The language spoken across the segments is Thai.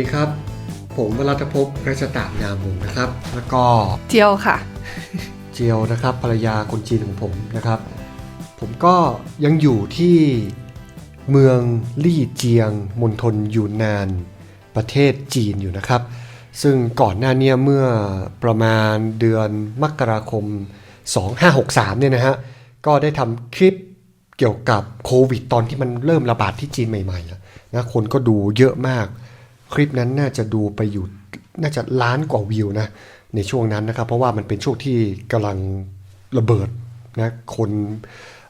ดีครับ ผมวรัตภพรัชตานามวงศ์นะครับ แล้วก็เจียวค่ะ เจียวนะครับภรรยาคนจีนของผมนะครับ ผมก็ยังอยู่ที่เมืองลี่เจียงมณฑลยูนนานประเทศจีนอยู่นะครับ ซึ่งก่อนหน้าเนี้เมื่อประมาณเดือนมกราคม 2563เนี่ยนะฮะก็ได้ทำคลิปเกี่ยวกับโควิดตอนที่มันเริ่มระบาดที่จีนใหม่ๆอะนะคนก็ดูเยอะมาก คลิปนั้นน่าจะดูไปอยู่น่าจะล้านกว่าวิวนะในช่วงนั้นนะครับ เพราะว่ามันเป็นช่วงที่กำลังระเบิดนะคน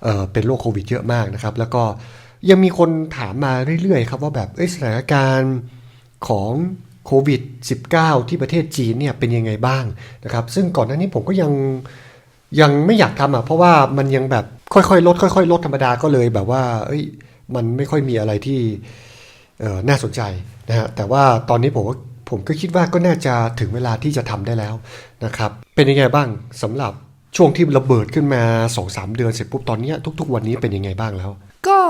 เเป็นโรคโควิดเยอะมากนะครับ แล้วก็ยังมีคนถามมาเรื่อยๆครับว่าแบบสถานการณ์ของโควิด -19 ที่ประเทศจีนเนี่ยเป็นยังไงบ้างนะครับ ซึ่งก่อนหน้านี้ผมก็ยังยังไม่อยากทำอะเพราะว่ามันยังแบบค่อยๆ ลด ค่อยๆ ลดธรรมดาก็เลยแบบว่า เอ้ยมันไม่ค่อยมีอะไรที่น่าสนใจ นะฮะแต่ว่าตอนนี้ผมว่าผมก็คิดว่าก็น่าจะถึงเวลาที่จะทำได้แล้วนะครับ เป็นยังไงบ้างสำหรับช่วงที่ระเบิดขึ้นมา2-3เดือนเสร็จปุ๊บตอนเนี้ยทุก ๆ วันนี้เป็นยังไงบ้างแล้ว ก็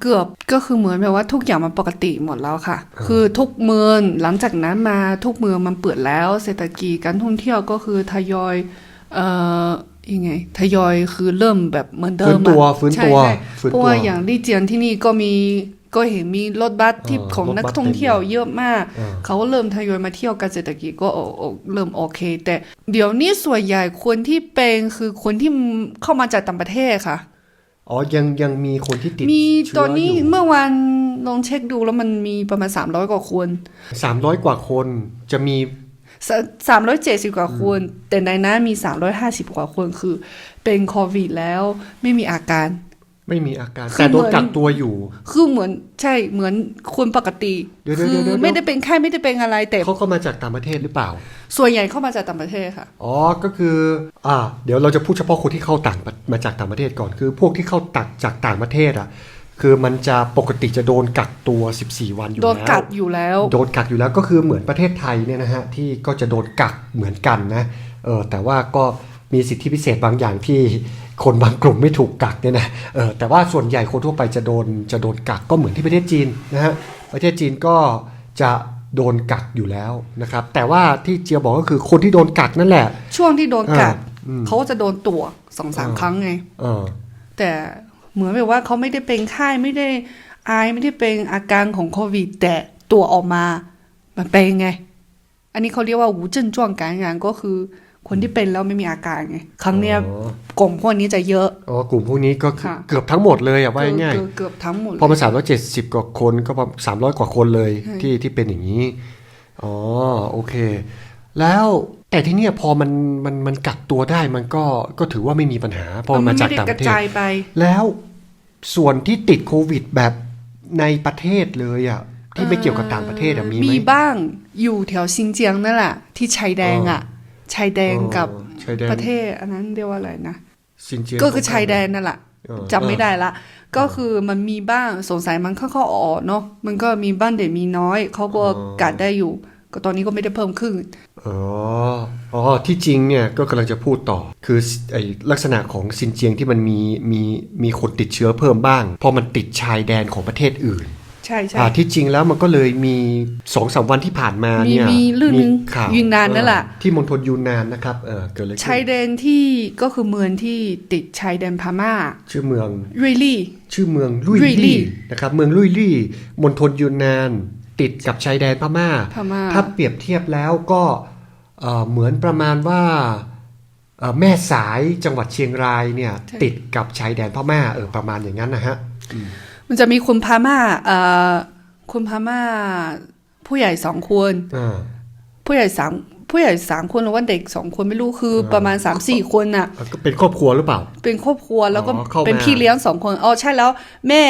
เกือบก็คือเหมือนแบบว่าทุกอย่างมันปกติหมดแล้วค่ะ คือทุกเมืองหลังจากนั้นมาทุกเมืองมันเปิดแล้ว เศรษฐกิจการท่องเที่ยวก็คือทยอยเอ่อยังไงทยอยคือเริ่มแบบเหมือนเดิมฟื้นตัวอะฟื้นตัวใช่ฟื้นตัวใช่เพราะว่าอย่างลี่เจียนที่นี่ก็มี ก็เห็นมีรถบัสที่เออของรถบัสนักท่องเที่ยวเยอะมากเออเขาก็เริ่มทยอยมาเที่ยวกันเศรษฐกิจก็โอโอเริ่มโอเค แต่เดี๋ยวนี้ส่วนใหญ่คนที่เป็นคือคนที่เข้ามาจากต่างประเทศค่ะอ๋อ ยังยังมีคนที่ติด มีเชื้ตอนนี้ยู่เมื่อวันลองเช็คดูแล้วมันมีประมาณ 300 กว่าคน 300 กว่าคนจะมีสามร้อยเจ็ดสิบกว่าคน แต่ในนั้นมี 350 กว่าคนคือเป็นโควิดแล้วไม่มีอาการ ไม่มีอาการคือแต่โดนเหมือนกักตัวอยู่ คือเหมือนใช่เหมือนคนปกติเดี๋ยวๆๆๆคือไม่ได้เป็นไข้ไม่ได้เป็นอะไรแต่เขาเข้ามาจากต่างประเทศหรือเปล่า ส่วนใหญ่เข้ามาจากต่างประเทศค่ะอ๋อก็คืออ่าเดี๋ยวเราจะพูดเฉพาะคนที่เข้าต่างประมาจากต่างประเทศก่อนคือ พวกที่เข้าตักจากต่างประเทศอะคือมันจะปกติจะโดนกักตัว 14 วันอยู่โดแล้วนกัดอยู่แล้ว โดนกักอยู่แล้วก็คือเหมือนประเทศไทยเนี่ยนะฮะที่ก็จะโดนกักเหมือนกันนะเออแต่ว่าก็มีสิทธิพิเศษบางอย่างที่ คนบางกลุ่มไม่ถูกกักเนี่ยนะเออแต่ว่าส่วนใหญ่คนทั่วไปจะโดนจะโดนกักก็เหมือนที่ประเทศจีนนะฮะประเทศจีนก็จะโดนกักอยู่แล้วนะครับ แต่ว่าที่เจียบอกก็คือคนที่โดนกักนั่นแหละ ช่วงที่โดนกักเขาจะโดนตัวสองสามครั้งไงแต่เหมือนแบบว่าเขาไม่ได้เป็นไข้ไม่ได้อายไม่ได้เป็นอาการของโควิด แต่ตัวออกมา มันเป็นไง อันนี้เขาเรียกว่าหูจิ้นจ้วงการงานก็คือ คนที่เป็นแล้วไม่มีอาการไงครั้งเนี้ยอ๋อกลุ่มพวกนี้จะเยอะอ๋อกลุ่มพวกนี้ก็คือค่ะเกือบทั้งหมดเลยอะว่าง่ายเกือบเกือบทั้งหมดๆพอมาสามร้อยเจ็ดสิบกว่าคนก็สามร้อยกว่าคนเลยใช่ที่ที่เป็นอย่างนี้อ๋อโอเค แล้วแต่ที่เนี่ยพอมันมันมันกักตัวได้มันก็ก็ถือว่าไม่มีปัญหา พอมันมาจากไได้ต่างกประระเทศจายไปแล้วส่วนที่ติดโควิดแบบในประเทศเลยอะที่ไม่เกี่ยวกับต่างประเทศอะมีไหมมีบ้างอยู่แถวซินเจียงนั่นแหละที่ชายแดงอะ ชายแดงกับอ๋อชายแดนประเทศ อันนั้นเรียกว่าอะไรนะซินเจียงก็คือชายแดนนั่นแหละเออจำไม่ได้ละ ก็คือมันมีบ้างสงสัยมันเข้าๆออกๆเนาะมันก็มีบ้านเด็กมีน้อยเขาก็กัดได้อยู่ ก็ตอนนี้ก็ไม่ได้เพิ่มขึ้นอ๋ออ๋อที่จริงเนี่ยก็กำลังจะพูดต่อ คือไอลักษณะของซินเจียงที่มันมีมีมีคนติดเชื้อเพิ่มบ้างเพราะมันติดชายแดนของประเทศอื่น ใช่ใช่อ่าที่จริงแล้วมันก็เลยมีสองสามวันที่ผ่านมาเนี่ยมีมีเรื่องหนึ่งข่าวยูนนานนั่นแหละเออที่มณฑลยูนนานนะครับเออเกิดอะไรขึ้ชายนแดนที่ก็คือเมืองที่ติดชายแดนพม่า ชื่อเมืองรุยลี่ ชื่อเมืองลุยลุยลี่ลี่นะครับเมืองลุยลี่มณฑลยูนนาน ติดกับชายแดนพม่าพม่าถ้าเปรียบเทียบแล้วก็เอ่อเหมือนประมาณว่าเอ่อแม่สายจังหวัดเชียงรายเนี่ยใช่ติดกับชายแดนพม่าเออประมาณอย่างนั้นนะฮะ มันจะมีคนพม่าเอ่อคนพม่าผู้ใหญ่สองคนอ่าผู้ใหญ่สามผู้ใหญ่สามคนหรือว่าเด็กสองคนไม่รู้คือประมาณสามสี่คนน่ะก็เป็นครอบครัวหรือเปล่า เป็นครอบครัวแล้วก็อ๋อเข้ามาเป็นพี่เลี้ยงสองคนอ๋อใช่แล้ว แม่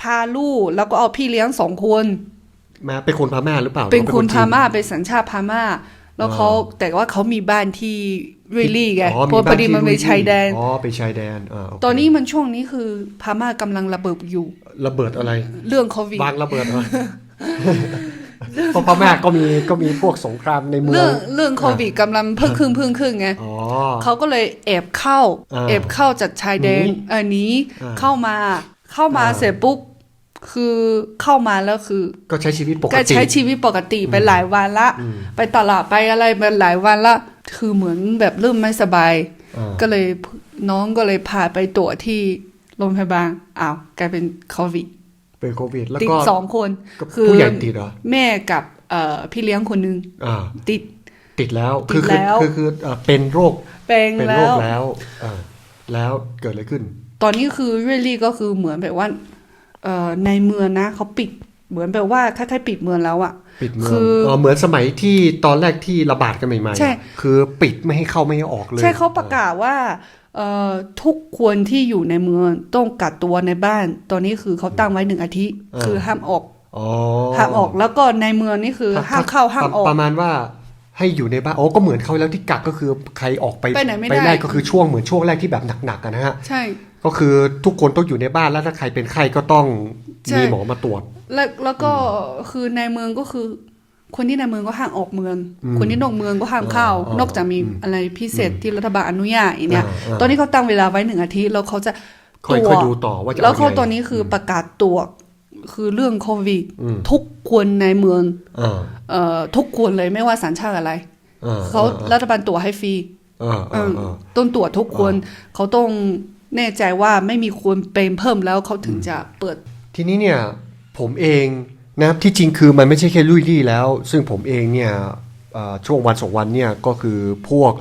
พาลูกแล้วก็เอาพี่เลี้ยงสองคนมาเป็นคนพม่าหรือเปล่า เป็นหรือคนจีพม่าเป็นสัญชาติพม่าแล้วเขาแต่ว่าเขามีบ้านที่ เรยลี่ไงอ๋อเพราะพอดีมันเป็นชายแดนอ๋อเป็นชายแดนอ่าโเคตอนนี้มันช่วงนี้คือพม่ากำลังระเบิดอยู่ ระเบิดอะไร เรื่องโควิดวางระเบิดอะไรเพราะพม่าก็มีก็มีพวกสงครามในเมือเรื่องงเรื่องโควิดกำลังเพิ่งขึ้นเพิ่งขึ้นไงอ๋อเขาก็เลยแอบเข้าอ่าแอบเข้าจากชายแดนหนีเออหนี้อ่าเข้ามาเข้ามาอ่าเสร็จปุ๊บ คือเข้ามาแล้วคือ ก็ใช้ชีวิตปกก็ติใช้ชีวิตปกติไปหลายวันละ ไปตลาดไปอะไรไปหลายวันละ คือเหมือนแบบเริ่มไม่สบายอ่าก็เลยน้องก็เลยพาไปตรวจที่โรงพยาบาลอ้าวกลายเป็นโควิดเป็นโควิด แล้วติดก็สองคนก็คือผู้ใหญ่ติดเหรอแม่กับเอ่อพี่เลี้ยงคนหนึงอ่าติดติดแล้วติดคือแล้วคือคือเอ่อเป็นโรคเป็นเป็นแล้โรคววแล้วอ่าแล้วเกิดอะไรขึ้น ตอนนี้คือเรลลี่ก็คือเหมือนแบบว่าเอ่อ ในเมืองนะเขาปิดเหมือนแบบว่าคล้ายๆปิดเมืองแล้วอะปิดเมืองคือเออเหมือนสมัยที่ตอนแรกที่ระบาดกันใหม่ๆใช่อะคือปิดไม่ให้เข้าไม่ให้ออกเลย ใช่เขาประกาศว่าเอ่อทุกคนที่อยู่ในเมืองต้องกักตัวในบ้าน ตอนนี้คือเขาตั้งไว้หนึ่งอาทิตย์คือห้ามออกอ๋อห้ามออกแล้วก็ในเมืองนี่คือห้ามเข้าห้ามออกประมาณว่าให้อยู่ในบ้านอ๋อก็เหมือนเขาแล้วที่กักก็คือใครออกไปไปไหนไม่ได้แรกก็คือช่วงเหมือนช่วงแรกที่แบบหนักๆกันนะฮะใช่ ก็คือทุกคนต้องอยู่ในบ้านแล้วถ้าใครเป็นไข้ก็ต้องใช่มีหมอมาตรวจ แล้วแล้วก็คือในเมืองก็คือ คนที่ในเมืองก็ห้ามออกเมืองอืมคนที่นอกเมืองก็ห้ามเข้าอ๋ออ๋อนอกจากมีอะไรพิเศษที่รัฐบาลอนุญาตอย่างเนี้ยอ่าอ่าตอนนี้เขาตั้งเวลาไว้หนึ่งอาทิตย์แล้วเขาจะค่อยตรวค่อยจดูต่อว่าจะแล้วเอาเขาไงตอนนี้คือประกาศตรวจคือเรื่องโควิดอืมทุกคนในเมืองอ่าเอ่อทุกคนเลยไม่ว่าสัญชาติอะไรอ่เขารัฐบาลตรวจให้ฟรีอ่าอ่าอ่าต้องตรวจทุกคนเขาต้อง แน่ใจว่าไม่มีคนเป็นเพิ่มแล้วเขาถึงจะเปิด ทีนี้เนี่ยผมเองนะครับที่จริงคือมันไม่ใช่แค่ลุยลี่แล้ว ซึ่งผมเองเนี่ยเอ่อช่วงวันสองวันเนี่ยก็คือพวก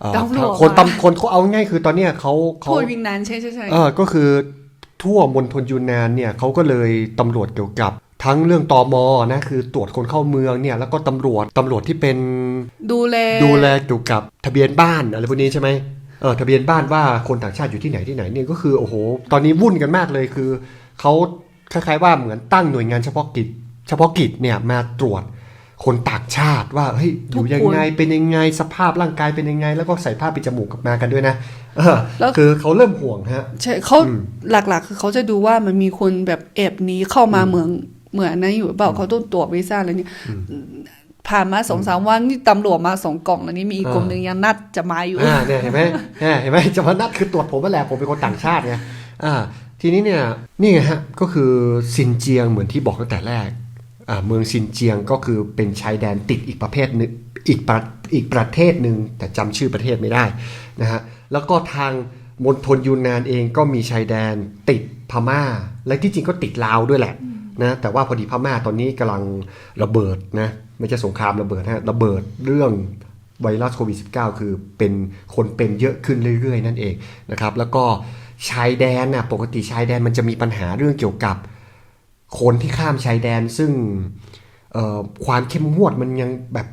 เอ่อตำรวจคนมาตำคนเขาเอาง่ายคือตอนเนี้ยเขาเขาทั่ววิงนานใช่ใช่ใช่เออก็คือทั่วมณฑลยูนนานเนี่ยเขาก็เลยตำรวจเกี่ยวกับทั้งเรื่องตอมอนะคือตรวจคนเข้าเมืองเนี่ยแล้วก็ตำรวจตำรวจที่เป็นดูแลดูแลเกี่ยวกับทะเบียนบ้านอะไรพวกนี้ใช่ไหม เออทะเบียนบ้านว่าคนต่างชาติอยู่ที่ไหนที่ไหนเนี่ยก็คือโอ้โห ตอนนี้วุ่นกันมากเลยคือเขาคล้ายๆว่าเหมือนตั้งหน่วยงานเฉพาะกิจ เฉพาะกิจเนี่ยมาตรวจคนต่างชาติว่าเฮ้ยอยู่ยังไงเป็นยังไงสภาพร่างกายเป็นยังไง แล้วก็ใส่ผ้าปิดจมูกกลับมากันด้วยนะเออแล้วคือเขาเริ่มห่วงฮะใช่เขาอืมหลักๆ คือเขาจะดูว่ามันมีคนแบบแอบหนี้เข้ามาเมืองเหมือนนั้นอยู่หรือเปล่าเขาต้องตรวจวีซ่าอะไรเนี่ย ผ่านมาสองสามวันนี่ตำรวจมาสองกล่องแล้วนี่มีอีกกล่องหนึ่งยังนัดจะมาอยู่อ่าเนี่ยเห็นไหมอ่าเห็นไหมจะมานัดคือตรวจผมนั่นแหละผมเป็นคนต่างชาติไงอ่า ทีนี้เนี่ยนี่ไงฮะก็คือซินเจียงเหมือนที่บอกตั้งแต่แรกอ่าเมืองซินเจียงก็คือเป็นชายแดนติดอีกประเภทนึงอีกประอีกประเทศหนึ่งแต่จำชื่อประเทศไม่ได้นะฮะแล้วก็ทางมณฑลยูนนานเองก็มีชายแดนติดพม่า และที่จริงก็ติดลาวด้วยแหละนะแต่ว่าพอดีพม่าตอนนี้กำลังระเบิดนะ ไม่ใช่สงครามระเบิดฮะระเบิดเรื่องไวรัสโควิด -19 คือเป็นคนเป็นเยอะขึ้นเรื่อยๆ นั่นเองนะครับ แล้วก็ชายแดนน่ะปกติชายแดนมันจะมีปัญหาเรื่องเกี่ยวกับ คนที่ข้ามชายแดนซึ่งเอ่อความเข้มงวดมันยังแบบ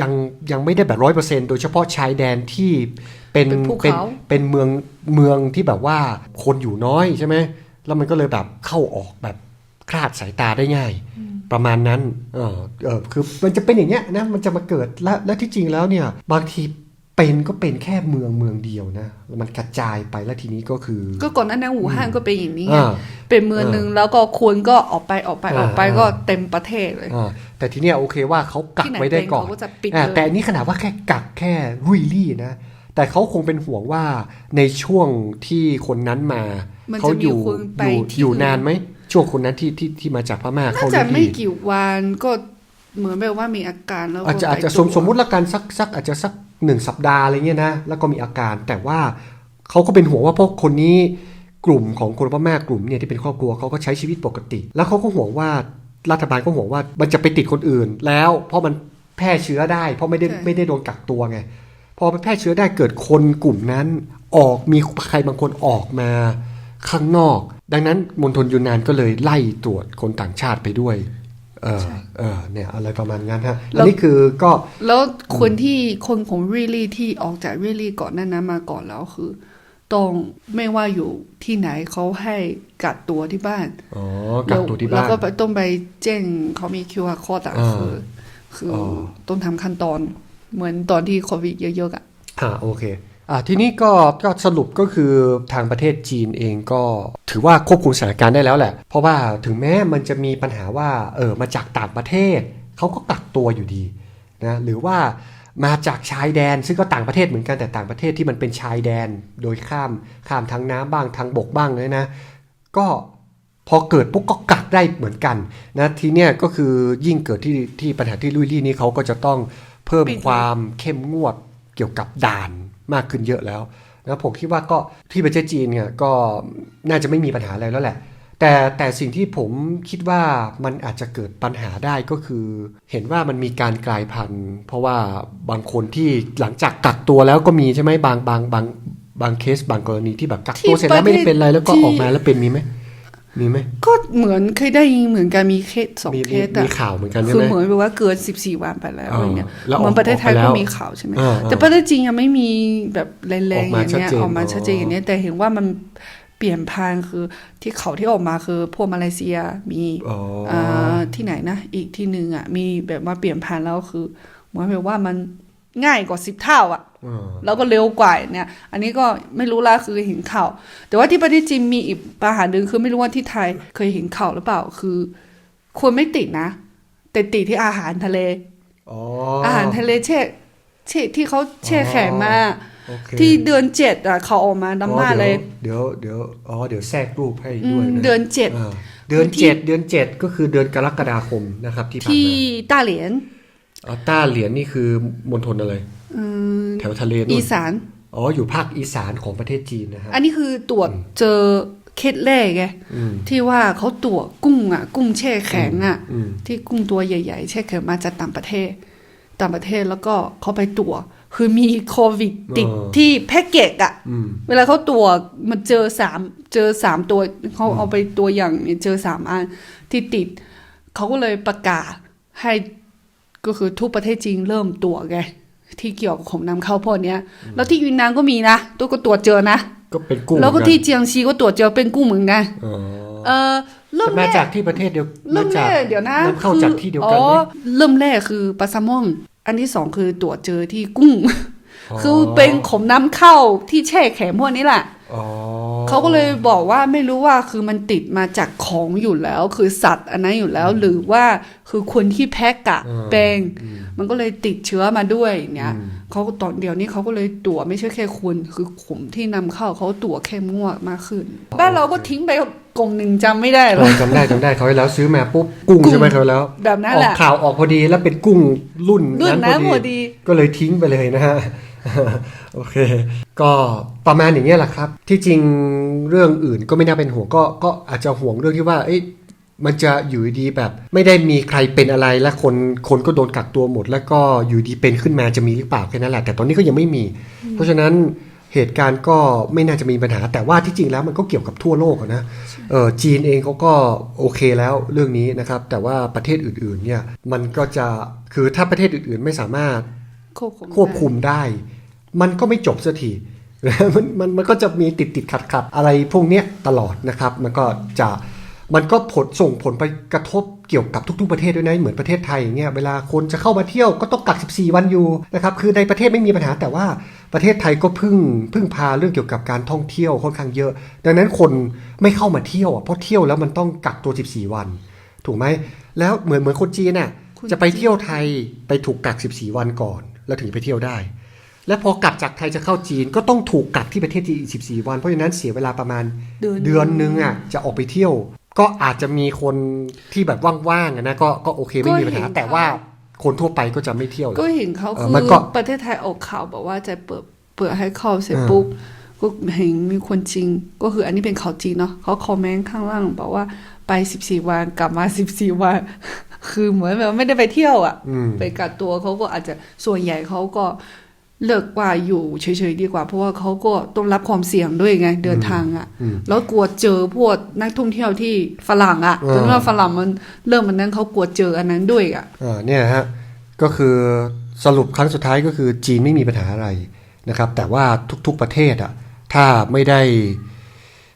ยังยังไม่ได้แบบร้อยเปอร์เซ็นโดยเฉพาะชายแดนที่เป็นเป็นภูเป็นเขาเป็นเมืองเมืองที่แบบว่าคนอยู่น้อยใช่ไหมแล้วมันก็เลยแบบเข้าออกแบบคลาดสายตาได้ง่าย ประมาณนั้นเออเออคือมันจะเป็นอย่างเงี้ยนะมันจะมาเกิดและและที่จริงแล้วเนี่ยบางทีเป็นก็เป็นแค่เมืองเมืองเดียวนะแล้วมันกระจายไปแล้วทีนี้ก็คือ ก็ก่อนหน้านั้นอู่ฮั่นก็เป็นอย่างนี้ไงอ่าเป็นเมืองหนึ่งแล้วก็คนก็ออกไปออกไปออกไปอ่าก็เต็มประเทศเลยอ่าแต่ทีเนี้ยโอเคว่าเขากักที่ไหนไว้ได้ก่อนเป็นเขาก็จะปิดอ่าเลยแต่อันนี้ขนาดว่าแค่กักแค่รุยลี่นะแต่เขาคงเป็นห่วงว่าในช่วงที่คนนั้นมามันเขาจะอมียู่คนไปอยู่ที่อยู่อื่นนานไหม ช่วงคนนั้นที่ที่ที่มาจากพม่าน่าเข้าจะรุยไม่ลี่กี่วันก็เหมือนแบบว่ามีอาการแล้วก็อาจจะอาจจะไปสมสมมุติละกันสักสักอาจจะสักหนึ่งสัปดาห์อะไรเงี้ยนะแล้วก็มีอาการ แต่ว่าเขาก็เป็นห่วงว่าพวกคนนี้กลุ่มของคนพม่ากลุ่มเนี่ยที่เป็นครอบครัวเขาก็ใช้ชีวิตปกติ แล้วเขาก็ห่วงว่ารัฐบาลก็ห่วงว่ามันจะไปติดคนอื่น แล้วเพราะมันแพร่เชื้อได้ เพราะไม่ได้ไม่ได้โดนกักตัวไงพอไปแพร่เชื้อได้เกิดคนกลุ่มนั้น ออกมีใครบางคนออกมา ข้างนอก ดังนั้นมณฑลยูนนานก็เลยไล่ตรวจคนต่างชาติไปด้วยเออเออเนี่ยอะไรประมาณนั้นฮะอันนี้คือก็ แล้วคนที่คนของรีลี่ที่ออกจากรีลี่ก่อนหนั้นนั้นมาก่อนแล้วคือต้องไม่ว่าอยู่ที่ไหนเขาให้กักตัวที่บ้านอ๋อกักตัวที่แล้วบ้านก็ไปต้องไปแจ้งเขามี QR code อะอ่าคือ คือออต้องทำขั้นตอนเหมือนตอนที่โควิดเยอะๆอะอ่าโอเคอ่า ทีนี้ก็ก็สรุปก็คือทางประเทศจีนเองก็ถือว่าควบคุมสถานการณ์ได้แล้วแหละ เพราะว่าถึงแม้มันจะมีปัญหาว่าเออมาจากต่างประเทศเขาก็กักตัวอยู่ดีนะหรือว่ามาจากชายแดนซึ่งก็ต่างประเทศเหมือนกันแต่ต่างประเทศที่มันเป็นชายแดนโดยข้ามข้ามทางน้ำบ้างทางบกบ้างเลยนะก็พอเกิดปุ๊บก็กักได้เหมือนกันนะทีเนี้ยก็คือยิ่งเกิดที่ที่ปัญหาที่ลุยลี่นี้เขาก็จะต้องเพิ่มปิดความเข้มงวดเกี่ยวกับด่าน มากขึ้นเยอะแล้วนะผมคิดว่าก็ที่ประเทศจีนเนี่ยก็น่าจะไม่มีปัญหาอะไรแล้วแหละ แต่แต่สิ่งที่ผมคิดว่ามันอาจจะเกิดปัญหาได้ก็คือ เห็นว่ามันมีการกลายพันธุ์ เพราะว่าบางคนที่หลังจากกักตัวแล้วก็มีใช่ไหมบางบางบางบางเคสบางกรณีที่แบบกักตัวเสร็จแล้วไม่ได้เป็นอะไรแล้วก็ออกมาแล้วเป็นมีไหม มีไหมก็เหมือนเคยได้ยินเหมือนกันมีเคสสองมีเคมีสอะมีข่าวเหมือนกันใช่คือไหมเหมือนแบบว่าเกิน14วันไปแล้วอ่าอะไรเงี้ยแล้วออกเหมือนประเทศไทยออกไปแล้ก็วมีข่าวใช่ไหมอ่าแต่ประเทศจีนยังไม่มีแบบแรงๆอออกมาย่างเงี้ยชัดเจนออกมาอ๋อชัดเจนอย่างเนี้ยแต่เห็นว่ามันเปลี่ยนพันธุ์คือที่เขาที่ออกมาคือพวกมาเลเซียมีอ๋ออ่าที่ไหนนะ อีกที่หนึ่งอะมีแบบมาเปลี่ยนพันธุ์แล้วคือเหมือนแบบว่ามัน ง่ายกว่าสิบเท่าอะอ่าแล้วก็เร็วกว่าเนี่ย อันนี้ก็ไม่รู้ละคือเห็นข่าว แต่ว่าที่ประเทศจีนมีอีกปัญหาหนึ่งคือไม่รู้ว่าที่ไทยเคยเห็นข่าวหรือเปล่าคือควรไม่ติดนะ แต่ติดที่อาหารทะเลอ๋ออาหารทะเลแช่แช่ที่เขาแช่แข็งมาโอเคที่เดือนเจ็ดอะเขาออกมาดำหน้าเลย เดี๋ยวเดี๋ยวอ๋อเดี๋ยวแทรกรูปให้อืด้วยมนะเดือนเจ็ดอ่าเดือนเจ็ดเดือนเจ็ดก็คือเดือนกรกฎาคมนะครับที่ผ่านที่มาต้าเหลียนอ๋อ ต้าเหรียญนี่คือมณฑลอะไรอืมแถวทะเลนู่อีนสานอ๋ออยู่ภาคอีสานของประเทศจีนนะฮะอันนี้คือตรวจเจอเคสแรกไงอืมที่ว่าเขาตรวจกุ้งอะ กุ้งแช่แข็งอะอืมที่กุ้งตัวใหญ่ ๆ แช่แข็งมาจากต่างประเทศ ต่างประเทศแล้วก็เขาไปตรวจคือมีโควิดติดอ๋อที่แพ็กเกจอะอืมเวลาเขาตรวจมันเจอสามเจอสามตัวเขาเอาไปตัวอย่างเนี่ยเจอสามอันที่ติดเขาก็เลยประกาศให้ ก็คือทุกประเทศจีนเริ่มตรวจไงที่เกี่ยวกับของนำเข้าพวกเนี้ย แล้วที่ยูนนานก็มีนะตัวก็ตรวจเจอนะก็เป็นกุ้งแล้วก็เหมือนนที่เจียงซีก็ตรวจเจอเป็นกุ้งเหมือนกันอ๋อเออเริ่มแต่แรมากจากที่ประเทศเดียวเริ่มแรากเดี๋ยวนะนำเข้าจากที่เดียวกันอ๋ไหมอเริ่มแรกคือปลาแซลมอนอันที่สองคือตรวจเจอที่กุ้ง คือเป็นขมน้ำเข้าที่แช่แข็งพวกนี้แหละอ๋อ เขาก็เลยบอกว่าไม่รู้ว่าคือมันติดมาจากของอยู่แล้ว คือสัตว์อันนั้นอยู่แล้ว หรือว่าคือคนที่แพ็กอะเป็นมันก็เลยติดเชื้อมาด้วยเนี่ยเขาก็ตอนเดียวนี้เขาก็เลยตรวจไม่ใช่แค่คุณ คือขมที่นำเข้าเขาตรวจเข้มงวดมากขึ้น บ้านเราก็ทิ้งไป กล่องหนึ่งจำไม่ได้หรเออกอจำได้จำได้เขาวที่แล้วซื้อมาปุ๊บกุ้งกุ้งใช่ไหมเขาวที่แล้วแบบนั้นออแหกละข่าวออกพอดีแล้วเป็นกุ้งรุ่นรุ่นนั้นพอดี ก็เลยทิ้งไปเลยนะฮะโอเค ก็ประมาณอย่างเงี้ยแหละครับ ที่จริงเรื่องอื่นก็ไม่น่าเป็นห่วงก็ก็อาจจะห่วงเรื่องที่ว่าเอ๊ะมันจะอยู่ดีแบบ ไม่ได้มีใครเป็นอะไรและคนคนก็โดนกักตัวหมด แล้วก็อยู่ดีเป็นขึ้นมาจะมีหรือเปล่าแค่นั้นแหละแต่ตอนนี้ก็ยังไม่มี เพราะฉะนั้น เหตุการณ์ก็ไม่น่าจะมีปัญหา แต่ว่าที่จริงแล้วมันก็เกี่ยวกับทั่วโลกอะนะเออจีนเองเขาก็โอเคแล้วเรื่องนี้นะครับ แต่ว่าประเทศอื่นๆเนี่ยมันก็จะคือถ้าประเทศอื่นๆไม่สามารถควบคุมควบคุมได้ มันก็ไม่จบสักทีมันมันมันก็จะมีติดติดขัดขัดอะไรพวกเนี้ยตลอดนะครับ มันก็จะ มันก็ผลส่งผลไปกระทบเกี่ยวกับทุก ๆ ประเทศด้วยนะเหมือนประเทศไทยอย่างเงี้ยเวลาคนจะเข้ามาเที่ยวก็ต้องกัก 14 วันอยู่นะครับคือในประเทศไม่มีปัญหาแต่ว่าประเทศไทยก็พึ่งพึ่งพาเรื่องเกี่ยวกับการท่องเที่ยวค่อนข้างเยอะ ดังนั้นคนไม่เข้ามาเที่ยวอะเพราะเที่ยวแล้วมันต้องกักตัว 14 วัน ถูกไหมแล้วเหมือนเหมือนคนจีนน่ะจะไปเที่ยวไทยไปถูกกัก 14 วันก่อน แล้วถึงไปเที่ยวได้ และพอกลับจากไทยจะเข้าจีนก็ต้องถูกกักที่ประเทศจีนอีก14 วัน เพราะฉะนั้นเสียเวลาประมาณเดือนเดือนนึงอะจะออกไปเที่ยว ก็อาจจะมีคนที่แบบว่างๆอะนะก็ก็โอเคไม่มีปัญหาแต่ว่าคนทั่วไปก็จะไม่เที่ยว ก็เห็นเขาเอคืออมันก็ประเทศไทยออกข่าวบอกว่าจะเปิดเปิดให้เข้าเสร็จเออปุ๊บก็เห็นมีคนจริง ก็คืออันนี้เป็นข่าวจริงเนาะเขาคอมเมนต์ข้างล่างบอกว่าไปสิบสี่วันกลับมาสิบสี่วันคือเหมือนแบบไม่ได้ไปเที่ยวอะอืมไปกัดตัวเขาก็อาจจะส่วนใหญ่เขาก็ เลิกว่าอยู่เฉยๆดีกว่า เพราะว่าเขาก็ต้องรับความเสี่ยงด้วยไงเดินทางอะอืมแล้วกลัวเจอพวกนักท่องเที่ยวที่ฝรั่งอะเออจนว่าฝรั่งมันเริ่มมันนั้นเขากลัวเจออันนั้นด้วยอะอ่าเนี่ยฮะก็คือสรุปครั้งสุดท้ายก็คือจีนไม่มีปัญหาอะไรนะครับ แต่ว่าทุกๆประเทศอะถ้าไม่ได้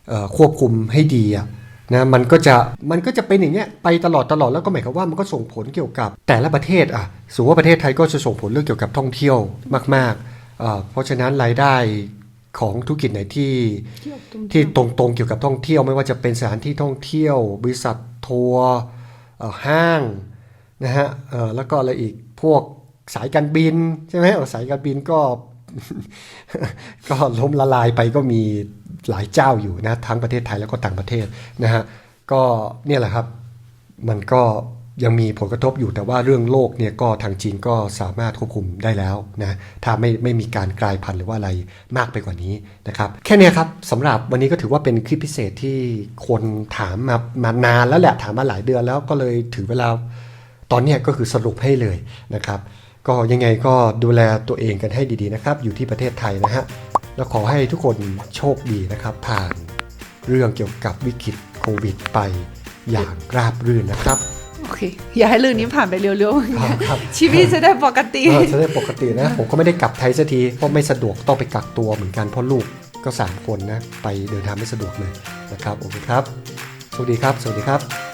เอ่อควบคุมให้ดีอะ นะมันก็จะมันก็จะเป็นอย่างเงี้ยไปตลอดตลอดแล้วก็หมายความว่ามันก็ส่งผลเกี่ยวกับ แต่ละประเทศอะสมมติว่าประเทศไทยก็จะส่งผลเรื่องเกี่ยวกับท่องเที่ยวมากๆอ่าเพราะฉะนั้นรายได้ของธุรกิจไหนที่ที่ตรงๆเกี่ยวกับท่องเที่ยว ไม่ว่าจะเป็นสถานที่ท่องเที่ยว บริษัททัวร์เอ่อห้างนะฮะเอ่อแล้วก็อะไรอีกพวกสายการบินใช่ไหมเออสายการบินก็ก็ล้มละลายไปก็มี หลายเจ้าอยู่นะทั้งประเทศไทยแล้วก็ต่างประเทศนะฮะก็เนี่ยแหละครับมันก็ยังมีผลกระทบอยู่แต่ว่าเรื่องโลกเนี่ยก็ทางจีนก็สามารถควบคุมได้แล้วนะถ้าไม่ไม่มีการกลายพันธุ์หรือว่าอะไรมากไปกว่านี้นะครับแค่นี้ครับสำหรับวันนี้ก็ถือว่าเป็นคลิปพิเศษที่คนถามมามานานแล้วแหละถามมาหลายเดือนแล้วก็เลยถือเวลาตอนนี้ก็คือสรุปให้เลยนะครับ ก็ยังไงก็ดูแลตัวเองกันให้ดีๆนะครับ อยู่ที่ประเทศไทยนะฮะ แล้วขอให้ทุกคนโชคดีนะครับ ผ่านเรื่องเกี่ยวกับวิกฤตโควิดไปอย่างราบรื่นนะครับโอเคอย่าให้เรื่องนี้ผ่านไปเร็วครับครับๆชีวิตจะได้ปกติเออจะได้ปกตินะ ผมก็ไม่ได้กลับไทยสักทีเพราะไม่สะดวกต้องไปกักตัวเหมือนกันเพราะลูกก็สามคนนะ ไปเดินทางไม่สะดวกเลยนะครับโอเคครับโชคดีครับ สวัสดีครับ